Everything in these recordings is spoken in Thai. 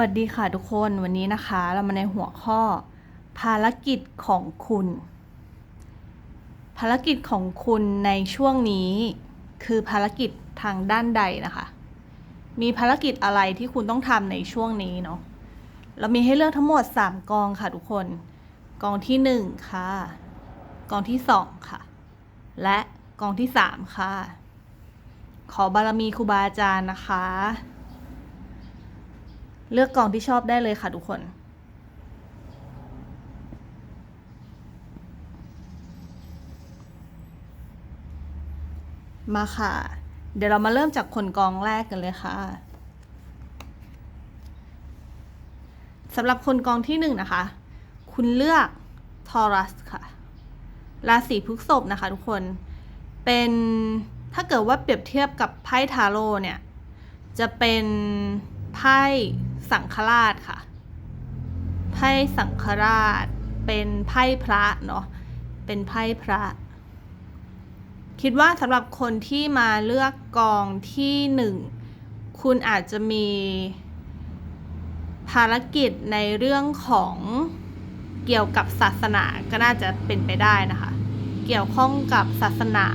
วัสดีค่ะทุกคนวันนี้นะคะ เรามาในหัวข้อ ภารกิจของคุณ ภารกิจของคุณในช่วงนี้ คือภารกิจทางด้านใดนะคะ มีภารกิจอะไรที่คุณต้องทำในช่วงนี้เนาะเรามีให้เลือกทั้งหมด 3 กองค่ะทุกคน กองที่ 1 ค่ะ กองที่ 2 ค่ะ และกองที่ 3 ค่ะ ขอบารมีครูบาอาจารย์นะคะ เลือกกองที่ชอบได้เลยค่ะทุกคน มาค่ะ เดี๋ยวเรามาเริ่มจากคนกองแรกกันเลยค่ะสำหรับคนกองที่หนึ่งนะคะ คุณเลือกทอรัสค่ะ ราศีพฤษภนะคะทุกคน เป็นถ้าเกิดว่าเปรียบเทียบกับไพ่ทาโร่เนี่ย จะเป็นไพ่ สังฆราชค่ะ ไพ่สังฆราช เป็นไพ่พระเนาะ เป็นไพ่พระ คิดว่าสำหรับคนที่มาเลือกกองที่หนึ่ง คุณอาจจะมีภารกิจในเรื่องของเกี่ยวกับศาสนาก็น่าจะเป็นไปได้นะคะ เกี่ยวข้องกับศาสนา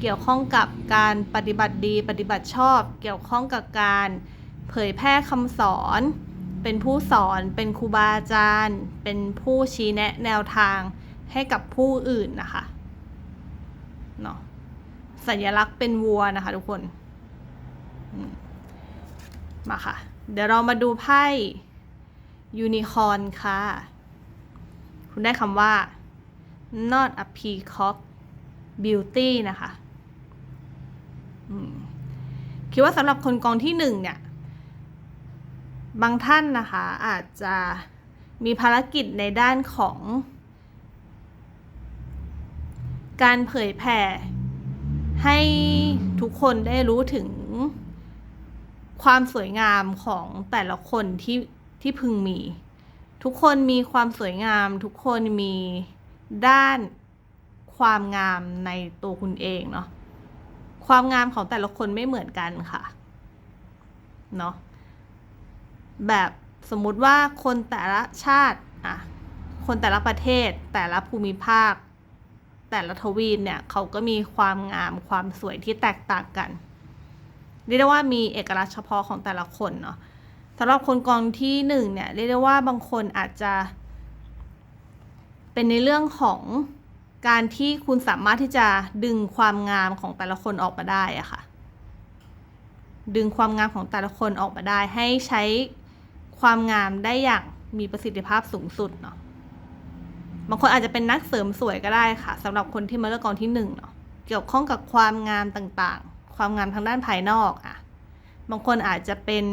เกี่ยวข้องกับการปฏิบัติดีปฏิบัติชอบ เกี่ยวข้องกับการ เผยแพร่คำสอน เป็นผู้สอน เป็นครูบาอาจารย์ เป็นผู้ชี้แนะแนวทางให้กับผู้อื่นนะคะเนาะสัญลักษณ์เป็นวัวนะคะทุกคนมมาค่ะ เดี๋ยวเรามาดูไพ่ยูนิคอร์นค่ะ คุณได้คำว่า not a peacock beauty นะคะคิดว่าสำหรับคนกองที่หนึ่งเนี่ย บางท่านนะคะอาจจะมีภารกิจในด้านของ การเผยแผ่ให้ทุกคนได้รู้ถึงความสวยงามของแต่ละคนที่ที่พึงมี ทุกคนมีความสวยงาม ทุกคนมีด้านความงามในตัวคุณเองเนาะความงามของแต่ละคนไม่เหมือนกันค่ะเนาะ แบบสมมุติว่าคนแต่ละชาติอะคนแต่ละประเทศ แต่ละภูมิภาค แต่ละทวีปเนี่ยเขาก็มีความงามความสวยที่แตกต่างกันเรียกได้ว่ามีเอกลักษณ์เฉพาะของแต่ละคนเนาะสำหรับคนกองที่หนึ่งเนี่ยเรียกได้ว่าบางคนอาจจะ เป็นในเรื่องของการที่คุณสามารถที่จะดึงความงามของแต่ละคนออกมาได้อะค่ะ ดึงความงามของแต่ละคนออกมาได้ให้ใช้ ความงามได้อย่างมีประสิทธิภาพสูงสุดเนาะบางคนอาจจะเป็นนักเสริมสวยก็ได้ค่ะสำหรับคนที่มาเลือกกองที่หนึ่งเนาะเกี่ยวข้องกับความงามต่างๆ ความงามทางด้านภายนอกอะบางคนอาจจะเป็น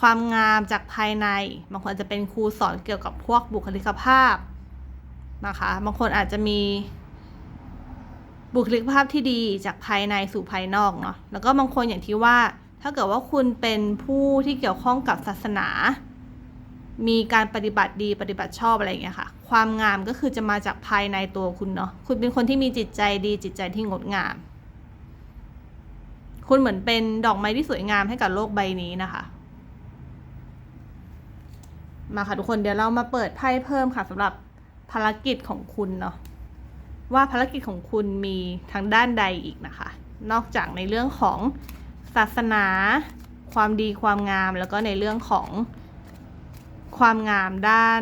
ความงามจากภายใน บางคนอาจจะเป็นครูสอนเกี่ยวกับพวกบุคลิกภาพนะคะ บางคนอาจจะมี บุคลิกภาพที่ดีจากภายในสู่ภายนอกเนาะ แล้วก็บางคนอย่างที่ว่า ถ้าเกิดว่าคุณเป็นผู้ที่เกี่ยวข้องกับศาสนา มีการปฏิบัติดีปฏิบัติชอบอะไรอย่างเงี้ยค่ะ ความงามก็คือจะมาจากภายในตัวคุณเนาะ คุณเป็นคนที่มีจิตใจดีจิตใจที่งดงาม คุณเหมือนเป็นดอกไม้ที่สวยงามให้กับโลกใบนี้นะคะ มาค่ะทุกคนเดี๋ยวเรามาเปิดไพ่เพิ่มค่ะสำหรับภารกิจของคุณเนาะว่าภารกิจของคุณมีทางด้านใดอีกนะคะ นอกจากในเรื่องของ ศาสนา ความดีความงามแล้วก็ในเรื่องของความงามด้าน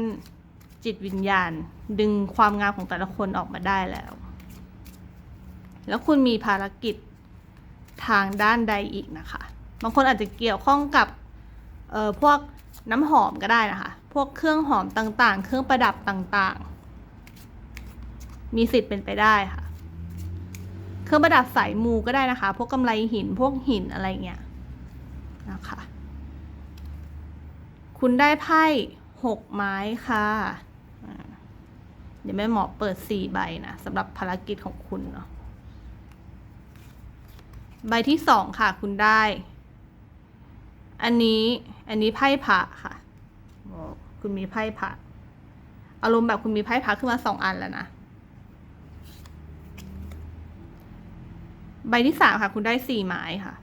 จิตวิญญาณ ดึงความงามของแต่ละคนออกมาได้แล้ว แล้วคุณมีภารกิจทางด้านใดอีกนะคะ บางคนอาจจะเกี่ยวข้องกับเอ่อพวกน้ำหอมก็ได้นะคะ พวกเครื่องหอมต่างๆ เครื่องประดับต่างๆ มีสิทธิ์เป็นไปได้ค่ะ เครื่องประดับสายมูก็ได้นะคะ พวกกำไลหินพวกหินอะไรเงี้ยนะคะ คุณได้ไพ่หกไม้ค่ะ เดี๋ยวแม่หมอเปิดสี่ใบนะสำหรับภารกิจของคุณเนาะใบที่สองค่ะ คุณได้ อันนี้อันนี้ไพ่พระค่ะ คุณมีไพ่พระอารมณ์แบบคุณมีไพ่พระขึ้นมาสองอันแล้วนะ ใบที่สามค่ะ คุณได้สี่ไม้ค่ะ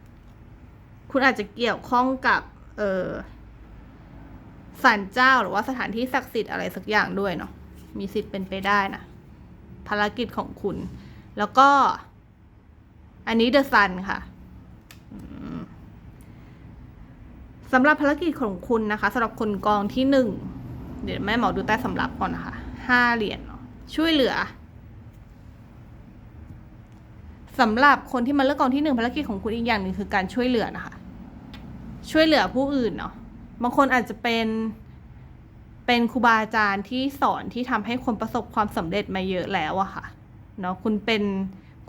คุณอาจจะเกี่ยวข้องกับ เออศาลเจ้าหรือว่าสถานที่ศักดิ์สิทธิ์อะไรสักอย่างด้วยเนาะมีสิทธิ์เป็นไปได้นะภารกิจของคุณ แล้วก็ อันนี้เดอะซันค่ะสำหรับภารกิจของคุณนะคะสำหรับคนกองที่หนึ่งเดี๋ยวแม่หมอดูใต้สำรับก่อนนะคะห้าเหรียญเนาะช่วยเหลือ สำหรับคนที่มาเลือกกองที่หนึ่งภารกิจของคุณอีกอย่างหนึ่งคือการช่วยเหลือนะคะ ช่วยเหลือผู้อื่นเนาะบางคนอาจจะเป็นเป็นครูบาอาจารย์ที่สอนที่ทำให้คนประสบความสำเร็จมาเยอะแล้วอะค่ะเนาะคุณเป็น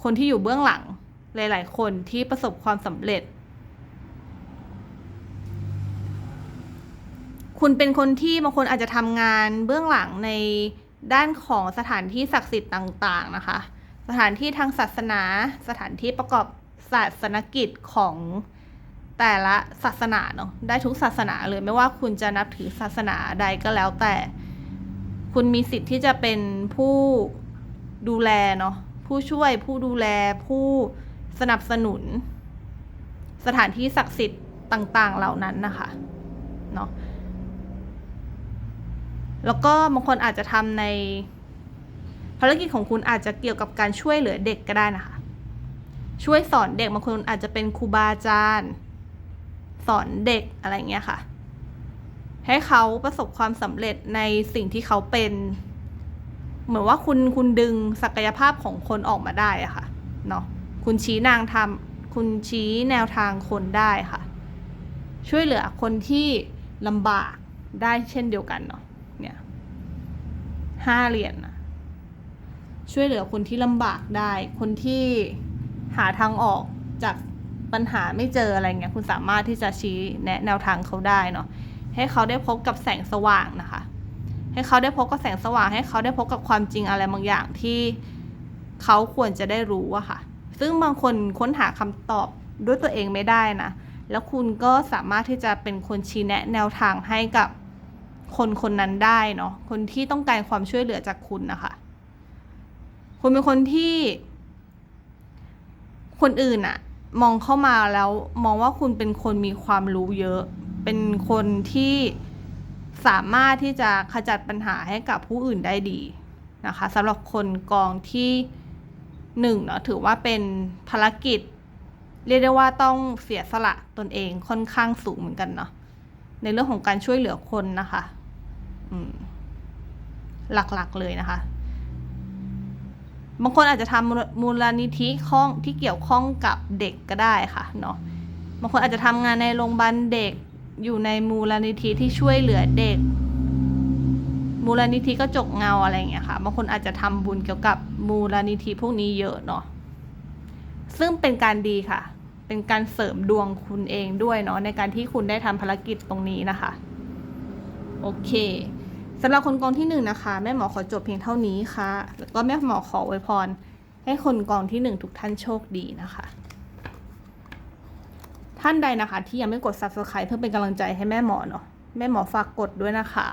คนที่อยู่เบื้องหลังหลาย ๆ คนที่ประสบความสำเร็จ คุณเป็นคนที่บางคนอาจจะทำงานเบื้องหลังในด้านของสถานที่ศักดิ์สิทธิ์ต่าง ๆ นะคะ สถานที่ทางศาสนา สถานที่ประกอบศาสนกิจของแต่ละศาสนาเนาะได้ทุกศาสนาเลยไม่ว่าคุณจะนับถือศาสนาใดก็แล้วแต่ คุณมีสิทธิ์ที่จะเป็นผู้ดูแลเนาะผู้ช่วยผู้ดูแลผู้สนับสนุน สถานที่ศักดิ์สิทธิ์ต่าง ๆ เหล่านั้นนะคะเนาะแล้วก็บางคนอาจจะทำในารกิจของคุณอาจจะเกี่ยวกับการช่วยเหลือเด็กก็ได้นะคะ ช่วยสอนเด็กบางคนอาจจะเป็นครูบาอาจารย์ สอนเด็กอะไรเงี้ยค่ะ ให้เขาประสบความสำเร็จในสิ่งที่เขาเป็น เหมือนว่าคุณคุณดึงศักยภาพของคนออกมาได้อะค่ะเนาะคุณชี้นางทำคุณชี้แนวทางคนได้ค่ะ ช่วยเหลือคนที่ลำบากได้เช่นเดียวกันเนาะเนี่ยห้าเหรียญนะ ช่วยเหลือคนที่ลำบากได้ คนที่หาทางออกจากปัญหาไม่เจออะไรเงี้ยคุณสามารถที่จะชี้แนะแนวทางเขาได้เนาะให้เขาได้พบกับแสงสว่างนะคะ ให้เขาได้พบกับแสงสว่าง ให้เขาได้พบกับความจริงอะไรบางอย่างที่เขาควรจะได้รู้อะค่ะ ซึ่งบางคนค้นหาคำตอบด้วยตัวเองไม่ได้นะ แล้วคุณก็สามารถที่จะเป็นคนชี้แนะแนวทางให้กับคนคนนั้นได้เนาะ คนที่ต้องการความช่วยเหลือจากคุณนะคะ คุณเป็นคนที่คนอื่นอะมองเข้ามาแล้วมองว่าคุณเป็นคนมีความรู้เยอะ เป็นคนที่สามารถที่จะขจัดปัญหาให้กับผู้อื่นได้ดีนะคะสำหรับคนกองที่หนึ่งเนาะถือว่าเป็นภารกิจ เรียกได้ว่าต้องเสียสละตนเองค่อนข้างสูงเหมือนกันเนาะในเรื่องของการช่วยเหลือคนนะคะหลักๆเลยนะคะ บางคนอาจจะทำมูลนิธิข้องที่เกี่ยวข้องกับเด็กก็ได้ค่ะเนาะบางคนอาจจะทำงานในโรงพยาบาลเด็กอยู่ในมูลนิธิที่ช่วยเหลือเด็ก มูลนิธิก็จกเงาอะไรอย่างเงี้ยค่ะบางคนอาจจะทำบุญเกี่ยวกับมูลนิธิพวกนี้เยอะเนาะซึ่งเป็นการดีค่ะ เป็นการเสริมดวงคุณเองด้วยเนาะในการที่คุณได้ทำภารกิจตรงนี้นะคะ โอเค สำหรับคนกองที่หนึ่งนะคะ แม่หมอขอจบเพียงเท่านี้ค่ะ แล้วก็แม่หมอขออวยพร ให้คนกองที่หนึ่งทุกท่านโชคดีนะคะ ท่านใดนะคะ ที่ยังไม่กด subscribe เพื่อเป็นกำลังใจให้แม่หมอเนาะแม่หมอฝากกดด้วยนะคะ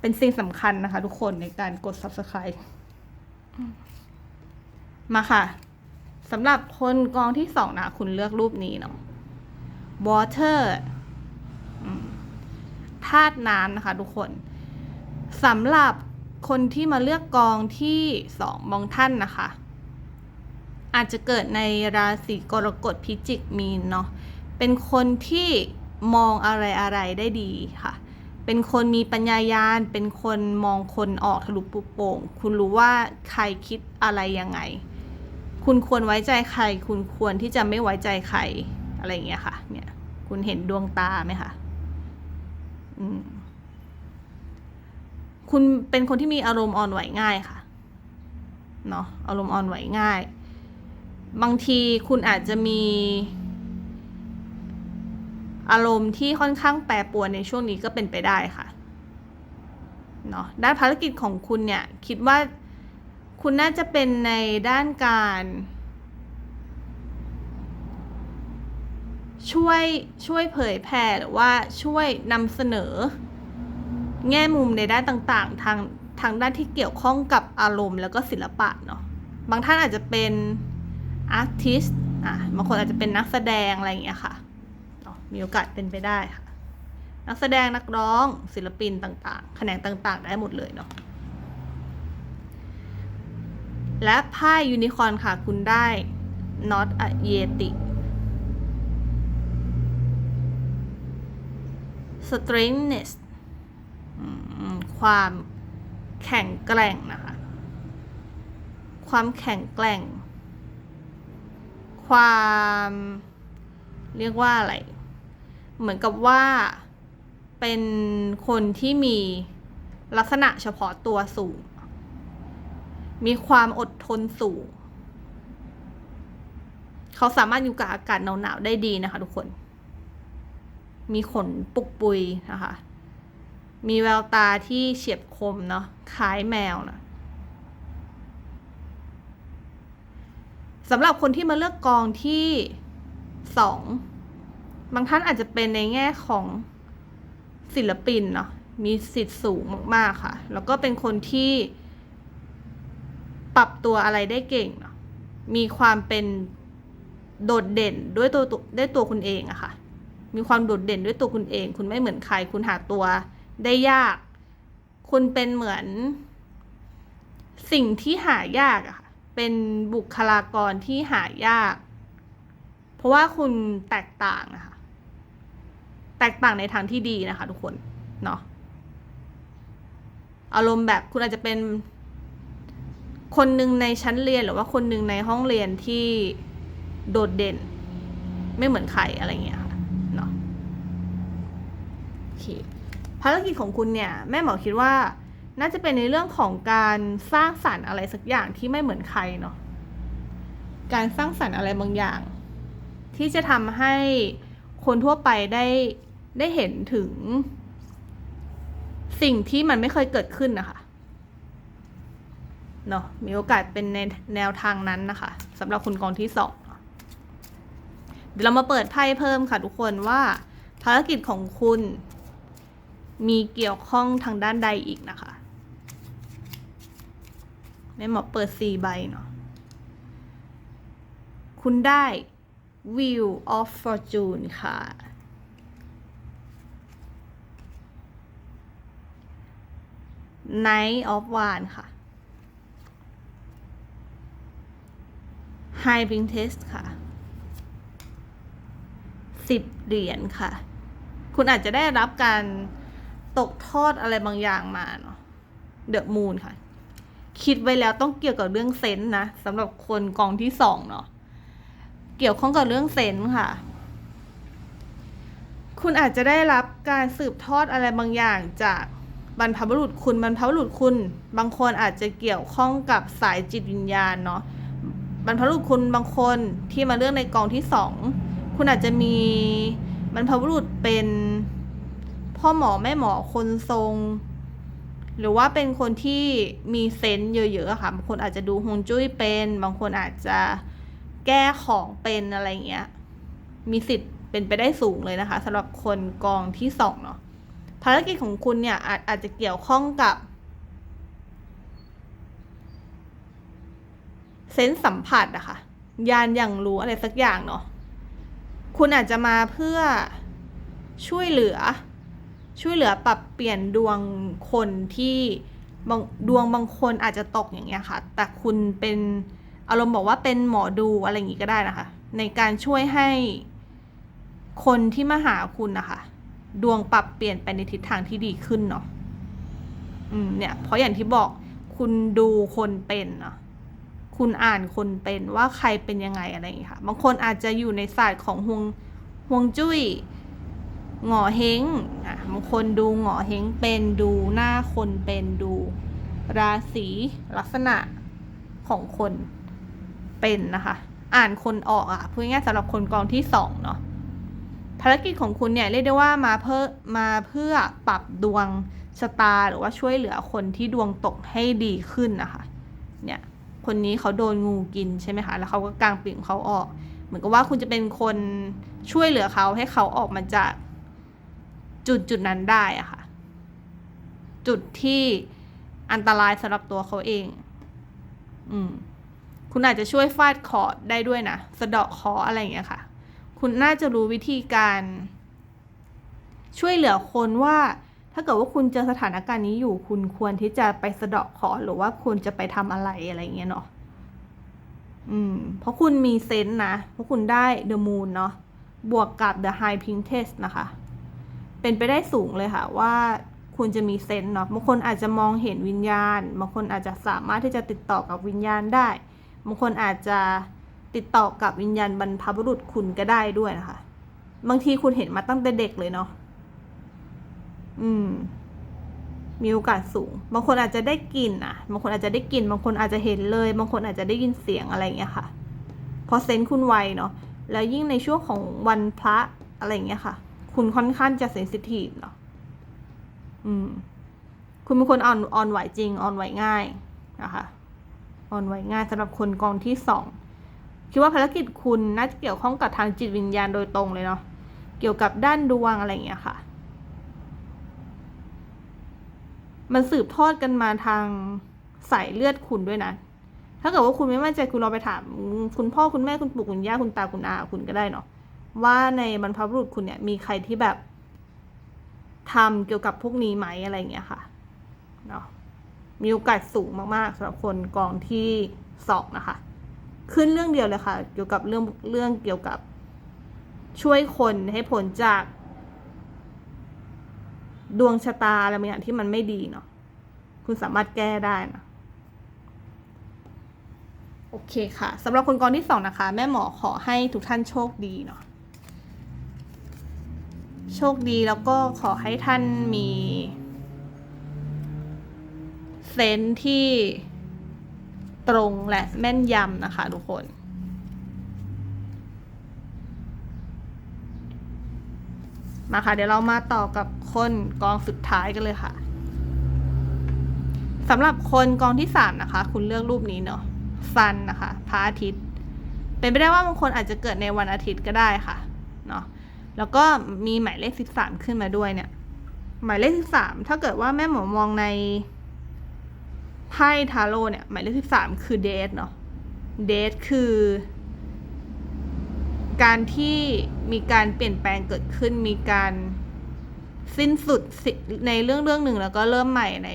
เป็นสิ่งสำคัญนะคะ ทุกคนในการกด subscribe มาค่ะสำหรับคนกองที่สองนะ คุณเลือกรูปนี้เนาะ water อืม ธาตุน้ำนะคะทุกคนสำหรับคนที่มาเลือกกองที่สองบางท่านนะคะ อาจจะเกิดในราศีกรกฎพิจิกมีนเนาะเป็นคนที่มองอะไรอะไรได้ดีค่ะ เป็นคนมีปัญญายาณเป็นคนมองคนออกทะลุปุโป่ง คุณรู้ว่าใครคิดอะไรยังไง คุณควรไว้ใจใคร คุณควรที่จะไม่ไว้ใจใครอะไรอย่างเงี้ยค่ะ เนี่ย คุณเห็นดวงตาไหมคะ คุณเป็นคนที่มีอารมณ์อ่อนไหวง่ายค่ะ เนาะอารมณ์อ่อนไหวง่าย บางทีคุณอาจจะมี อารมณ์ที่ค่อนข้างแปรปรวนในช่วงนี้ก็เป็นไปได้ค่ะ เนาะด้านภารกิจของคุณเนี่ย คิดว่าคุณน่าจะเป็นในด้านการ ช่วยช่วยเผยแผ่หรือว่าช่วยนำเสนอ แง่มุมในด้านต่างๆ ทางทางด้านที่เกี่ยวข้องกับอารมณ์แล้วก็ศิลปะเนาะบางท่านอาจจะเป็นอาร์ติสอะบางคนอาจจะเป็นนักแสดงอะไรอย่างเงี้ยค่ะเนาะมีโอกาสเป็นไปได้ค่ะ นักแสดงนักร้องศิลปินต่างๆ แขนงต่างๆ ได้หมดเลยเนาะและไพ่ยูนิคอร์นค่ะ คุณได้ not a yeti strengthness ความแข็งแกร่งนะคะ ความแข็งแกร่ง ความเรียกว่าอะไร เหมือนกับว่าเป็นคนที่มีลักษณะเฉพาะตัวสูง มีความอดทนสูง เขาสามารถอยู่กับอากาศหนาวๆได้ดีนะคะทุกคน มีขนปุกปุยนะคะ มีแววตาที่เฉียบคมเนาะคล้ายแมวนะสำหรับคนที่มาเลือกกองที่สองบางท่านอาจจะเป็นในแง่ของศิลปินเนาะมีสิทธิ์สูงมากๆค่ะ แล้วก็เป็นคนที่ปรับตัวอะไรได้เก่งเนาะมีความเป็นโดดเด่นด้วยตัวด้วยตัวคุณเองอะค่ะ มีความโดดเด่นด้วยตัวคุณเอง คุณไม่เหมือนใคร คุณหาตัวได้ยาก คุณเป็นเหมือน สิ่งที่หายากอะค่ะเป็นบุคลากรที่หายาก เพราะว่าคุณแตกต่างนะคะ แตกต่างในทางที่ดีนะคะ ทุกคนเนาะอารมณ์แบบคุณอาจจะเป็น คนหนึ่งในชั้นเรียนหรือว่าคนหนึ่งในห้องเรียนที่โดดเด่น ไม่เหมือนใครอะไรเงี้ยค่ะ เนาะโอเค ภารกิจของคุณเนี่ยแม่หมอคิดว่า น่าจะเป็นในเรื่องของการสร้างสรรค์อะไรสักอย่างที่ไม่เหมือนใครเนาะการสร้างสรรค์อะไรบางอย่าง ที่จะทำให้คนทั่วไปได้ได้เห็นถึง สิ่งที่มันไม่เคยเกิดขึ้นนะคะเนาะมีโอกาสเป็นในแนวทางนั้นนะคะสำหรับคุณกองที่สองเนาะเดี๋ยวเรามาเปิดไพ่เพิ่มค่ะทุกคนว่า ภารกิจของคุณ มีเกี่ยวข้องทางด้านใดอีกนะคะแม่หมอเปิดสี่ใบเนาะคุณได้ Wheel of Fortune ค่ะ Knight of Wands ค่ะ High Princess ค่ะสิบเหรียญค่ะ คุณอาจจะได้รับการ ตกทอดอะไรบางอย่างมาเนาะ The Moon ค่ะ คิดไว้แล้วต้องเกี่ยวกับเรื่องเซนส์นะสำหรับคนกองที่สองเนาะเกี่ยวข้องกับเรื่องเซนส์ค่ะ คุณอาจจะได้รับการสืบทอดอะไรบางอย่างจากบรรพบุรุษคุณบรรพบุรุษคุณ บางคนอาจจะเกี่ยวข้องกับสายจิตวิญญาณเนาะบรรพบุรุษคุณบางคนที่มาเลือกในกองที่สองคุณอาจจะมีบรรพบุรุษเป็น พ่อหมอแม่หมอคนทรง หรือว่าเป็นคนที่มีเซนส์เยอะๆค่ะบางคนอาจจะดูฮวงจุ้ยเป็น บางคนอาจจะแก้ของเป็นอะไรเงี้ย มีสิทธิ์เป็นไปได้สูงเลยนะคะสำหรับคนกองที่สองเนาะภารกิจของคุณเนี่ยอาจอาจจะเกี่ยวข้องกับเซนส์สัมผัสอะค่ะยานอย่างรู้อะไรสักอย่างเนาะคุณอาจจะมาเพื่อช่วยเหลือ ช่วยเหลือปรับเปลี่ยนดวงคนที่ดวงบางคนอาจจะตกอย่างเงี้ยค่ะ แต่คุณเป็นอารมณ์บอกว่าเป็นหมอดูอะไรอย่างงี้ก็ได้นะคะ ในการช่วยให้คนที่มาหาคุณนะคะ ดวงปรับเปลี่ยนไปในทิศทางที่ดีขึ้นเนาะอืมเนี่ย เพราะอย่างที่บอกคุณดูคนเป็นเนาะคุณอ่านคนเป็นว่าใครเป็นยังไงอะไรอย่างเงี้ยค่ะ บางคนอาจจะอยู่ในศาสตร์ของฮวงฮวงจุ้ย หงอเฮงอะบางคนดูหงอเฮงเป็นดูหน้าคนเป็นดูราศีลักษณะของคนเป็นนะคะ อ่านคนออกอะพูดง่ายสำหรับคนกองที่สองเนาะภารกิจของคุณเนี่ยเรียกได้ว่ามาเพื่อมาเพื่อปรับดวงชะตาหรือว่าช่วยเหลือคนที่ดวงตกให้ดีขึ้นนะคะ เนี่ยคนนี้เขาโดนงูกินใช่ไหมคะแล้วเขาก็กางปีกเขาออก เหมือนกับว่าคุณจะเป็นคนช่วยเหลือเขาให้เขาออกมาจาก จุดจุดนั้นได้อะค่ะ จุดที่อันตรายสำหรับตัวเขาเอง อืม คุณอาจจะช่วยฟาดคราะห์ได้ด้วยนะ สะเดาะคราะห์อะไรอย่างเงี้ยค่ะ คุณน่าจะรู้วิธีการ ช่วยเหลือคนว่า ถ้าเกิดว่าคุณเจอสถานการณ์นี้อยู่ คุณควรที่จะไปสะเดาะขอหรือว่าคุณจะไปทำอะไรอะไรเงี้ยเนาะอืม เพราะคุณมีเซนส์นะ เพราะคุณได้ The Moon เนาะ บวกกับ The High Princess นะคะ เป็นไปได้สูงเลยค่ะว่าคุณจะมีเซนส์เนาะบางคนอาจจะมองเห็นวิญญาณบางคนอาจจะสามารถที่จะติดต่อกับวิญญาณได้บางคนอาจจะติดต่อกับวิญญาณบรรพบุรุษคุณก็ได้ด้วยนะคะ บางทีคุณเห็นมาตั้งแต่เด็กเลยเนาะอืม มีโอกาสสูง บางคนอาจจะได้กลิ่นอะ บางคนอาจจะได้กลิ่น บางคนอาจจะเห็นเลย บางคนอาจจะได้ยินเสียงอะไรอย่างเงี้ยค่ะพราะเซนคุณไวเนาะแล้วยิ่งในช่วงของวันพระอะไรอย่างเงี้ยค่ะ คุณค่อนข้างจะเซนซิทีฟเนาะอืม คุณเป็นคนอ่อนอ่อนไหวจริงอ่อนไหวง่ายนะคะอ่อนไหวง่ายสำหรับคนกองที่สองคิดว่าภารกิจคุณน่าจะเกี่ยวข้องกับทางจิตวิญญาณโดยตรงเลยเนาะเกี่ยวกับด้านดวงอะไรอย่างเงี้ยค่ะ มันสืบทอดกันมาทางสายเลือดคุณด้วยนะถ้าเกิดว่าคุณไม่มั่นใจคุณลองไปถาม คุณพ่อคุณแม่คุณปู่คุณย่าคุณตาคุณอาคุณก็ได้เนาะ ว่าในบรรพบุรุษคุณเนี่ยมีใครที่แบบทำเกี่ยวกับพวกนี้ไหมอะไรเงี้ยค่ะเนาะมีโอกาสสูงมากๆสำหรับคนกองที่สองนะคะ ขึ้นเรื่องเดียวเลยค่ะ เกี่ยวกับเรื่องเรื่องเกี่ยวกับช่วยคนให้พ้นจาก ดวงชะตาอะไรบางอย่างที่มันไม่ดีเนาะคุณสามารถแก้ได้นะโอเคค่ะสำหรับคนกองที่สองนะคะ แม่หมอขอให้ทุกท่านโชคดีเนาะ โชคดีแล้วก็ขอให้ท่านมีเซนที่ตรงและแม่นยำนะคะทุกคน มาค่ะ เดี๋ยวเรามาต่อกับคนกองสุดท้ายกันเลยค่ะสำหรับคนกองที่สามนะคะ คุณเลือกรูปนี้เนาะซันนะคะพระอาทิตย์ เป็นไปได้ว่าบางคนอาจจะเกิดในวันอาทิตย์ก็ได้ค่ะเนาะ แล้วก็มีหมายเลขสิบสามขึ้นมาด้วยเนี่ย หมายเลขสิบสามถ้าเกิดว่าแม่หมอมองในไพ่ทาโร่เนี่ย หมายเลขสิบสามคือเดทเนาะเดทคือ การที่มีการเปลี่ยนแปลงเกิดขึ้นมีการสิ้นสุดในเรื่องเรื่องหนึ่งแล้วก็เริ่มใหม่ใน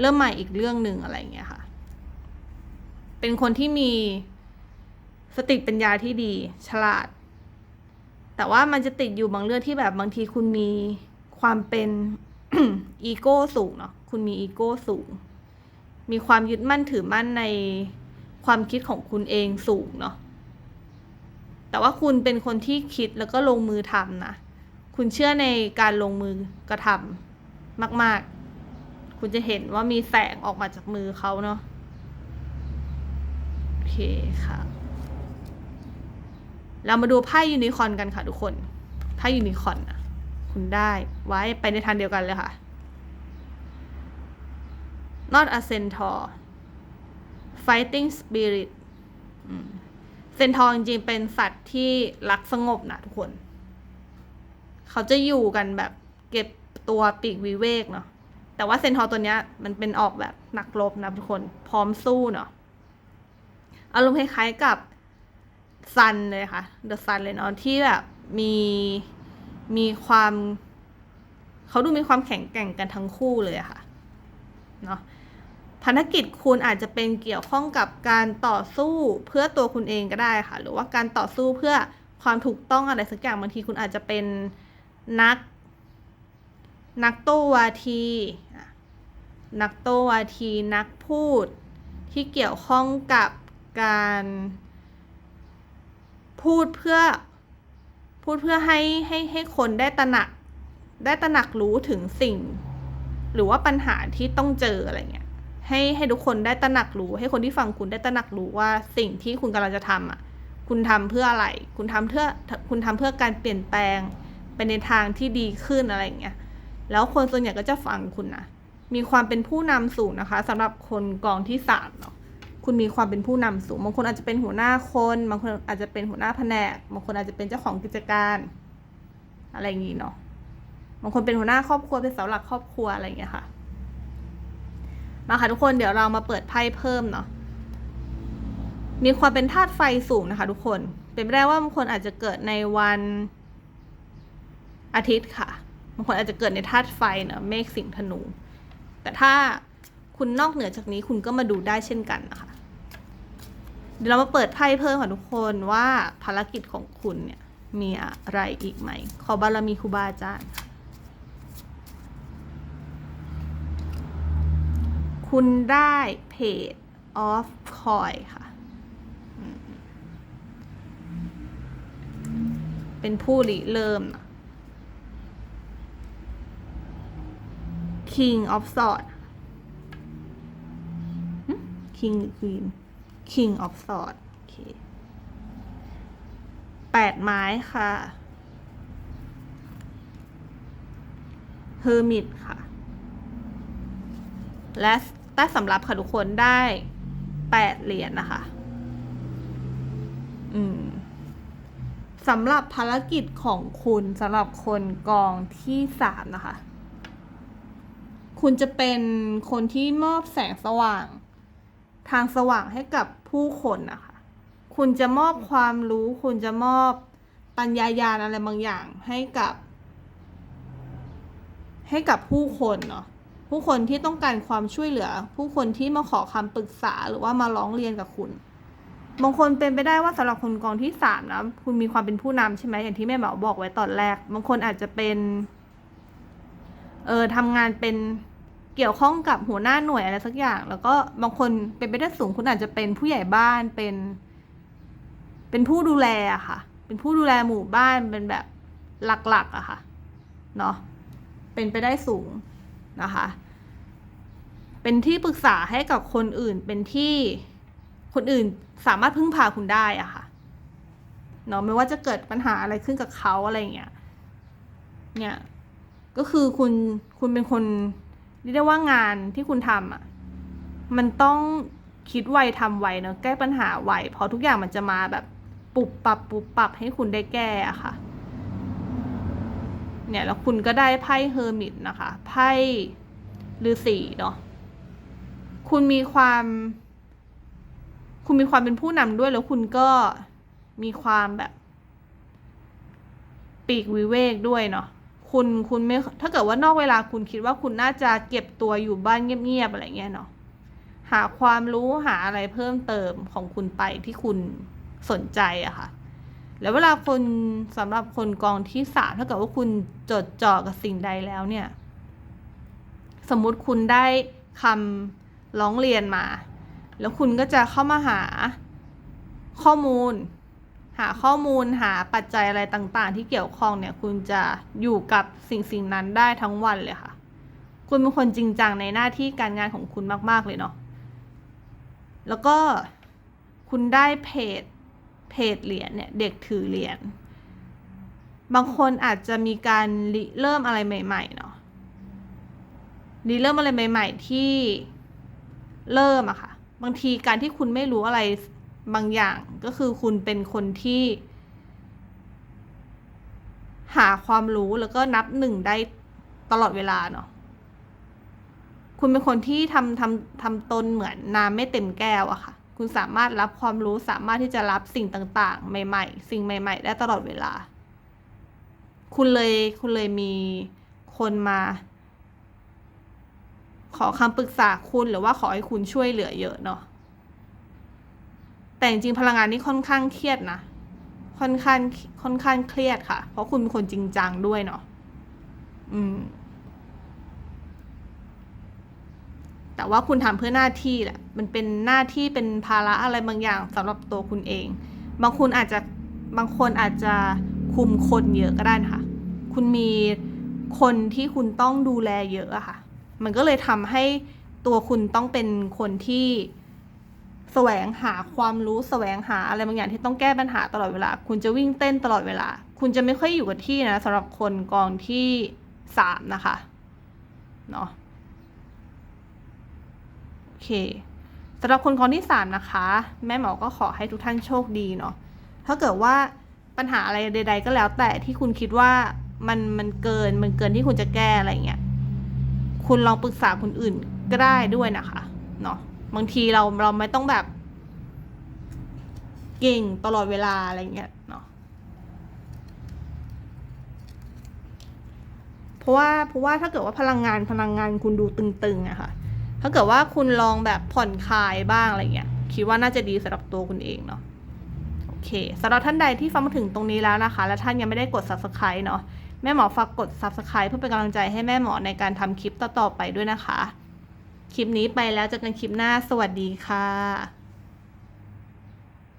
เริ่มใหม่อีกเรื่องหนึ่งอะไรเงี้ยค่ะ เป็นคนที่มีสติปัญญาที่ดีฉลาด แต่ว่ามันจะติดอยู่บางเรื่องที่แบบบางทีคุณมีความเป็นอีโก้สูงเนาะคุณมีอีโก้สูง มีความยึดมั่นถือมั่นในความคิดของคุณเองสูงเนาะแต่ว่าคุณเป็นคนที่คิดแล้วก็ลงมือทำนะคุณเชื่อในการลงมือกระทำมาก ๆ คุณจะเห็นว่ามีแสงออกมาจากมือเขาเนาะโอเคค่ะ เรามาดูไพ่ยูนิคอร์นกันค่ะทุกคน ไพ่ยูนิคอร์นคุณได้ไว้ไปในทางเดียวกันเลยค่ะ not a centaur fighting spirit เซนทอรจริงๆเป็นสัตว์ที่รักสงบนะทุกคน เขาจะอยู่กันแบบเก็บตัวปีกวิเวกเนาะ แต่ว่าเซนทอรตัวเนี้ยมันเป็นออกแบบนักรบนะทุกคน พร้อมสู้เนาะ อารมณ์คล้ายๆกับ ซันเลยค่ะเดอะซันเลยเนาะที่แบบมีมีความเขาดูมีความแข็งแกร่งกันทั้งคู่เลยอะค่ะเนาะภารกิจคุณอาจจะเป็นเกี่ยวข้องกับการต่อสู้เพื่อตัวคุณเองก็ได้ค่ะ หรือว่าการต่อสู้เพื่อความถูกต้องอะไรสักอย่างบางทีคุณอาจจะเป็นนัก นักโตวาที นักโตวาทีนักพูดที่เกี่ยวข้องกับการ พูดเพื่อ พูดเพื่อให้ให้ให้คนได้ตระหนัก ได้ตระหนักรู้ถึงสิ่ง หรือว่าปัญหาที่ต้องเจออะไรเงี้ยให้ให้ทุกคนได้ตระหนักรู้ ให้คนที่ฟังคุณได้ตระหนักรู้ว่าสิ่งที่คุณกำลังจะทำอะ คุณทำเพื่ออะไร คุณทำเพื่อคุณทำเพื่อการเปลี่ยนแปลงไปในทางที่ดีขึ้นอะไรเงี้ยแล้วคนส่วนใหญ่ก็จะฟังคุณนะมีความเป็นผู้นำสูงนะคะสำหรับคนกองที่สามเนาะ คุณมีความเป็นผู้นำสูง บางคนอาจจะเป็นหัวหน้าคน บางคนอาจจะเป็นหัวหน้าแผนก บางคนอาจจะเป็นเจ้าของกิจการ อะไรอย่างงี้เนาะ บางคนเป็นหัวหน้าครอบครัว เป็นเสาหลักครอบครัวอะไรอย่างเงี้ยค่ะ มาค่ะทุกคน เดี๋ยวเรามาเปิดไพ่เพิ่มเนาะ มีความเป็นธาตุไฟสูงนะคะ ทุกคน เป็นไปได้ว่าบางคนอาจจะเกิดในวันอาทิตย์ค่ะ บางคนอาจจะเกิดในธาตุไฟเนอะเมฆสิงห์ธนู แต่ถ้า คุณนอกเหนือจากนี้คุณก็มาดูได้เช่นกันนะคะ เดี๋ยวเรามาเปิดไพ่เพิ่มค่ะทุกคนว่าภารกิจของคุณเนี่ยมีอะไรอีกไหม ขอบารมีครูบาอาจารย์คุณได้เพจ of coin ค่ะ เป็นผู้ริเริ่ม King of Swords King หรือ Queen King of Swords โอเคแปดไม้ค่ะ Hermit ค่ะ และใต้สำรับค่ะทุกคนได้แปดเหรียญนะคะ อืมสำหรับภารกิจของคุณสำหรับคนกองที่สามนะคะ คุณจะเป็นคนที่มอบแสงสว่าง ทางสว่างให้กับผู้คนนะคะ คุณจะมอบความรู้ คุณจะมอบปัญญายาณอะไรบางอย่างให้กับ ให้กับผู้คนเนาะผู้คนที่ต้องการความช่วยเหลือ ผู้คนที่มาขอคำปรึกษาหรือว่ามาร้องเรียนกับคุณบางคนเป็นไปได้ว่าสำหรับคนกองที่สามนะคุณมีความเป็นผู้นำใช่ไหมอย่างที่แม่หมาบอกไว้ตอนแรก บางคนอาจจะเป็น เออทำงานเป็น เกี่ยวข้องกับหัวหน้าหน่วยอะไรสักอย่าง แล้วก็บางคนเป็นไปได้สูงคุณอาจจะเป็นผู้ใหญ่บ้านเป็น เป็นผู้ดูแลอะค่ะ เป็นผู้ดูแลหมู่บ้านเป็นแบบหลักๆอะค่ะเนาะเป็นไปได้สูงนะคะ เป็นที่ปรึกษาให้กับคนอื่นเป็นที่คนอื่นสามารถพึ่งพาคุณได้อะค่ะเนาะไม่ว่าจะเกิดปัญหาอะไรขึ้นกับเขาอะไรเงี้ยเนี่ยก็คือคุณคุณเป็นคน เรียกได้ว่างานที่คุณทำอะ มันต้องคิดไวทำไวเนาะแก้ปัญหาไวเพราะทุกอย่างมันจะมาแบบปุบปรับปุบปรับให้คุณได้แก้อะค่ะ เนี่ยแล้วคุณก็ได้ไพ่เฮอร์มิตนะคะ ไพ่ฤาษีเนาะคุณมีความ คุณมีความเป็นผู้นำด้วยแล้วคุณก็มีความแบบ ปีกวิเวกด้วยเนาะ คุณคุณไม่ถ้าเกิดว่านอกเวลาคุณคิดว่าคุณน่าจะเก็บตัวอยู่บ้านเงียบๆอะไรเงี้ยเนาะหาความรู้หาอะไรเพิ่มเติมของคุณไปที่คุณสนใจอะค่ะ แล้วเวลาคนสำหรับคนกองที่สามถ้าเกิดว่าคุณจดจ่อกับสิ่งใดแล้วเนี่ย สมมุติคุณได้คำร้องเรียนมา แล้วคุณก็จะเข้ามาหาข้อมูล หาข้อมูลหาปัจจัยอะไรต่างๆ ที่เกี่ยวข้องเนี่ยคุณจะอยู่กับสิ่งสิ่งนั้นได้ทั้งวันเลยค่ะ คุณเป็นคนจริงจังในหน้าที่การงานของคุณมากๆเลยเนาะแล้วก็คุณได้เพจเพจเหรียญเนี่ยเด็กถือเหรียญบางคนอาจจะมีการริเริ่มอะไรใหม่ๆเนาะริเริ่มอะไรใหม่ ๆ ที่เริ่มอะค่ะ บางทีการที่คุณไม่รู้อะไร บางอย่างก็คือคุณเป็นคนที่ หาความรู้แล้วก็นับหนึ่งได้ตลอดเวลาเนาะคุณเป็นคนที่ทำทำทำตนเหมือนน้ำไม่เต็มแก้วอะค่ะ คุณสามารถรับความรู้สามารถที่จะรับสิ่งต่าง ๆ ใหม่ ๆ สิ่งใหม่ ๆ ได้ตลอดเวลา คุณเลยคุณเลยมีคนมา ขอคำปรึกษาคุณหรือว่าขอให้คุณช่วยเหลือเยอะเนาะ แต่จริงๆพลังงานนี้ค่อนข้างเครียดนะ ค่อนข้างค่อนข้างเครียดค่ะ เพราะคุณเป็นคนจริงจังด้วยเนาะอืม แต่ว่าคุณทำเพื่อหน้าที่แหละ มันเป็นหน้าที่เป็นภาระอะไรบางอย่างสำหรับตัวคุณเอง บางคนอาจจะบางคนอาจจะคุมคนเยอะก็ได้นะคะ คุณมีคนที่คุณต้องดูแลเยอะอะค่ะ มันก็เลยทำให้ตัวคุณต้องเป็นคนที่ แสวงหาความรู้แสวงหาอะไรบางอย่างที่ต้องแก้ปัญหาตลอดเวลา คุณจะวิ่งเต้นตลอดเวลา คุณจะไม่ค่อยอยู่กับที่นะสำหรับคนกองที่สามนะคะเนาะโอเคสำหรับคนกองที่สามนะคะ แม่หมอก็ขอให้ทุกท่านโชคดีเนาะถ้าเกิดว่าปัญหาอะไรใด ๆ ก็แล้วแต่ที่คุณคิดว่ามันมันเกินมันเกินที่คุณจะแก้อะไรเงี้ยคุณลองปรึกษาคนอื่นก็ได้ด้วยนะคะเนาะ บางทีเราเราไม่ต้องแบบ เก่งตลอดเวลาอะไรเงี้ยเนาะเพราะว่าเพราะว่าถ้าเกิดว่าพลังงานพลังงานคุณดูตึงๆอะค่ะ ถ้าเกิดว่าคุณลองแบบผ่อนคลายบ้างอะไรเงี้ยคิดว่าน่าจะดีสำหรับตัวคุณเองเนาะโอเคสำหรับท่านใดที่ฟังมาถึงตรงนี้แล้วนะคะ และท่านยังไม่ได้กด subscribe เนาะแม่หมอฝากกด subscribe เพื่อเป็นกำลังใจให้แม่หมอในการทำคลิปต่อๆไปด้วยนะคะ คลิปนี้ไปแล้วเจอกันคลิปหน้าสวัสดีค่ะ